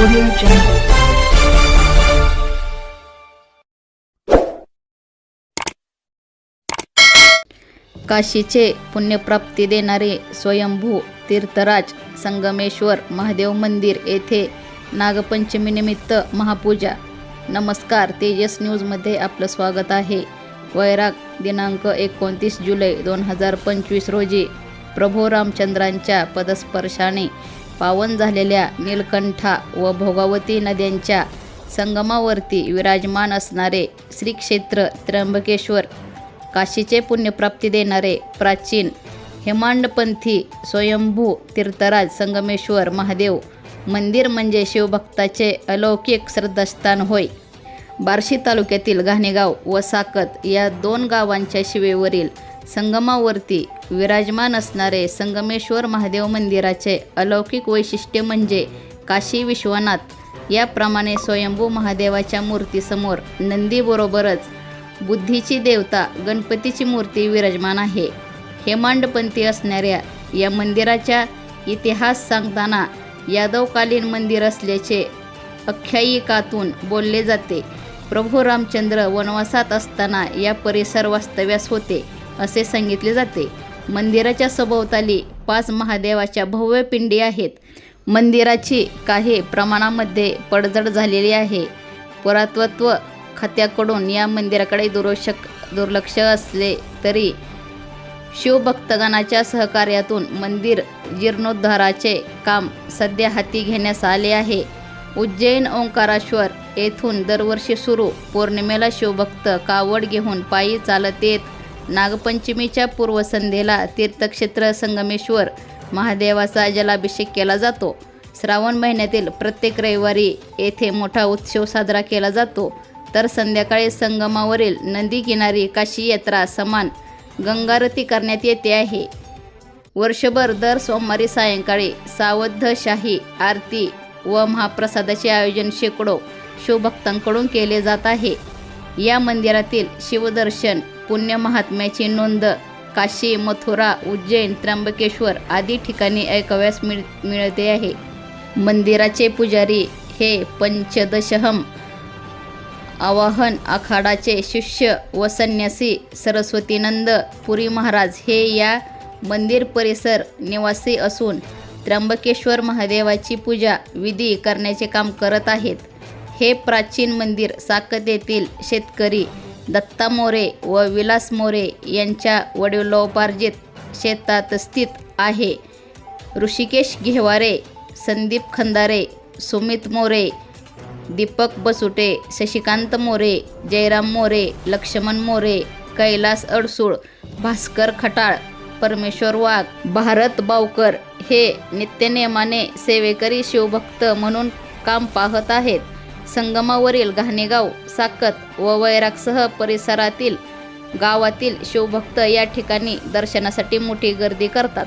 Audio Jungle. काशीचे पुण्यप्राप्ती देणारे स्वयंभू तीर्थराज संगमेश्वर महादेव मंदिर येथे नागपंचमीनिमित्त महापूजा नमस्कार तेजस न्यूजमध्ये आपलं स्वागत आहे वैराग दिनांक एकोणतीस जुलै दोन हजार पंचवीस रोजी प्रभू रामचंद्रांच्या पदस्पर्शाने पावन झालेल्या नीलकंठा व भोगावती नद्यांच्या संगमावरती विराजमान असणारे श्रीक्षेत्र त्र्यंबकेश्वर काशीचे पुण्यप्राप्ती देणारे प्राचीन हेमांडपंथी स्वयंभू तीर्थराज संगमेश्वर महादेव मंदिर म्हणजे शिवभक्ताचे अलौकिक श्रद्धास्थान होय. बार्शी तालुक्यातील घाणेगाव व साकत या दोन गावांच्या शिवेवरील संगमावरती विराजमान असणारे संगमेश्वर महादेव मंदिराचे अलौकिक वैशिष्ट्य म्हणजे काशी विश्वनाथ. याप्रमाणे स्वयंभू महादेवाच्या मूर्तीसमोर नंदीबरोबरच बुद्धीची देवता गणपतीची मूर्ती विराजमान आहे. हेमांडपंथी असणाऱ्या या मंदिराच्या इतिहास सांगताना यादवकालीन मंदिर असल्याचे आख्यायिकातून बोलले जाते. प्रभू रामचंद्र वनवासात असताना या परिसर वास्तव्यास होते. असे सांगितले जाते. मंदिराच्या सभोवताली पाच महादेवाच्या भव्य पिंडी आहेत. मंदिराची काही प्रमाणामध्ये पडझड झालेली आहे. पुरातत्व खात्याकडून या मंदिराकडे दुर्लक्ष दुर्लक्ष असले तरी शिवभक्तगणाच्या सहकार्यातून मंदिर जीर्णोद्धाराचे काम सध्या हाती घेण्यास आले आहे. उज्जैन ओंकारेश्वर येथून दरवर्षी सुरू पौर्णिमेला शिवभक्त कावड घेऊन पायी चालत येत नागपंचमीच्या पूर्वसंध्येला तीर्थक्षेत्र संगमेश्वर महादेवाचा जलाभिषेक केला जातो. श्रावण महिन्यातील प्रत्येक रविवारी येथे मोठा उत्सव साजरा केला जातो. तर संध्याकाळी संगमावरील नदी किनारी काशी यात्रा समान गंगारती करण्यात येते आहे. वर्षभर दर सोमवारी सायंकाळी सावधशाही आरती व महाप्रसादाचे आयोजन शेकडो शिवभक्तांकडून केले जात आहे. या मंदिरातील शिवदर्शन पुण्य महात्म्याची नोंद. काशी मथुरा उज्जैन त्र्यंबकेश्वर आदी ठिकाणी ऐकाव्यास मिळ मिळते आहे. मंदिराचे पुजारी हे पंचदशहम आवाहन आखाडाचे शिष्य व संन्यासी सरस्वतीनंद पुरी महाराज हे या मंदिर परिसर निवासी असून त्र्यंबकेश्वर महादेवाची पूजा विधी करण्याचे काम करत आहेत. हे प्राचीन मंदिर साकत येथील शेतकरी दत्ता मोरे व विलास मोरे यांच्या वडिलोपार्जित शेतात स्थित आहे. ऋषिकेश घेवारे संदीप खंदारे सुमित मोरे दीपक बसुटे शशिकांत मोरे जयराम मोरे लक्ष्मण मोरे कैलास अडसूळ भास्कर खटाळ परमेश्वर वाघ भारत बावकर हे नित्यनेमाने सेवेकरी शिवभक्त म्हणून काम पाहत आहेत. संगमावरील घाणेगाव साकत व वैरागसह परिसरातील गावातील शिवभक्त या ठिकाणी दर्शनासाठी मोठी गर्दी करतात.